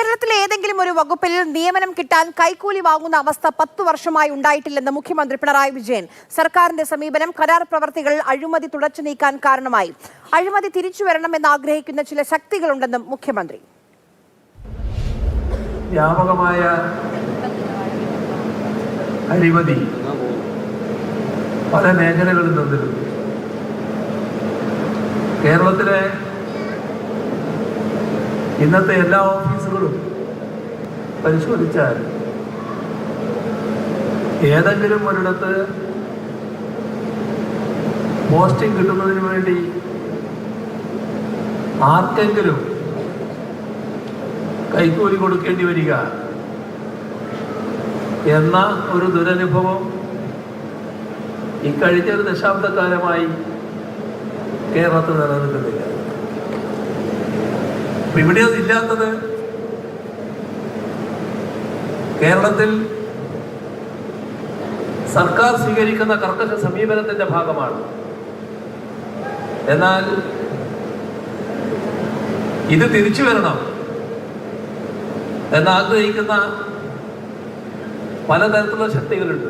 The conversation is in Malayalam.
കേരളത്തിലെ ഏതെങ്കിലും ഒരു വകുപ്പിൽ നിയമനം കിട്ടാൻ കൈക്കൂലി വാങ്ങുന്ന അവസ്ഥ പത്തു വർഷമായി ഉണ്ടായിട്ടില്ലെന്ന് മുഖ്യമന്ത്രി പിണറായി വിജയൻ. സർക്കാരിന്റെ സമീപനം കരാർ പ്രവർത്തികൾ അഴിമതി തുടച്ചു നീക്കാൻ കാരണമായി. അഴിമതി തിരിച്ചു വരണമെന്ന് ആഗ്രഹിക്കുന്ന ചില ശക്തികളുണ്ടെന്നും മുഖ്യമന്ത്രി. വ്യാപകമായ അഴിമതി പല മേഖലകളിൽ നിന്നിരുന്നു. കേരളത്തിലെ ഇന്നത്തെ എല്ലാ ഓഫീസുകളും പരിശോധിച്ചാൽ ഏതെങ്കിലും ഒരിടത്ത് പോസ്റ്റിംഗ് കിട്ടുന്നതിന് വേണ്ടി ആർക്കെങ്കിലും കൈക്കൂലി കൊടുക്കേണ്ടി വരിക എന്ന ഒരു ദുരനുഭവം ഇക്കഴിഞ്ഞ ഒരു ദശാബ്ദക്കാലമായി കേരളത്തിൽ നിലനിൽക്കുന്നില്ല. ഇവിടെ അതില്ലാത്തത് കേരളത്തിൽ സർക്കാർ സ്വീകരിക്കുന്ന കർക്കശ സമീപനത്തിന്റെ ഭാഗമാണ്. എന്നാൽ ഇത് തിരിച്ചു വരണം എന്നാഗ്രഹിക്കുന്ന പലതരത്തിലുള്ള ശക്തികളുണ്ട്.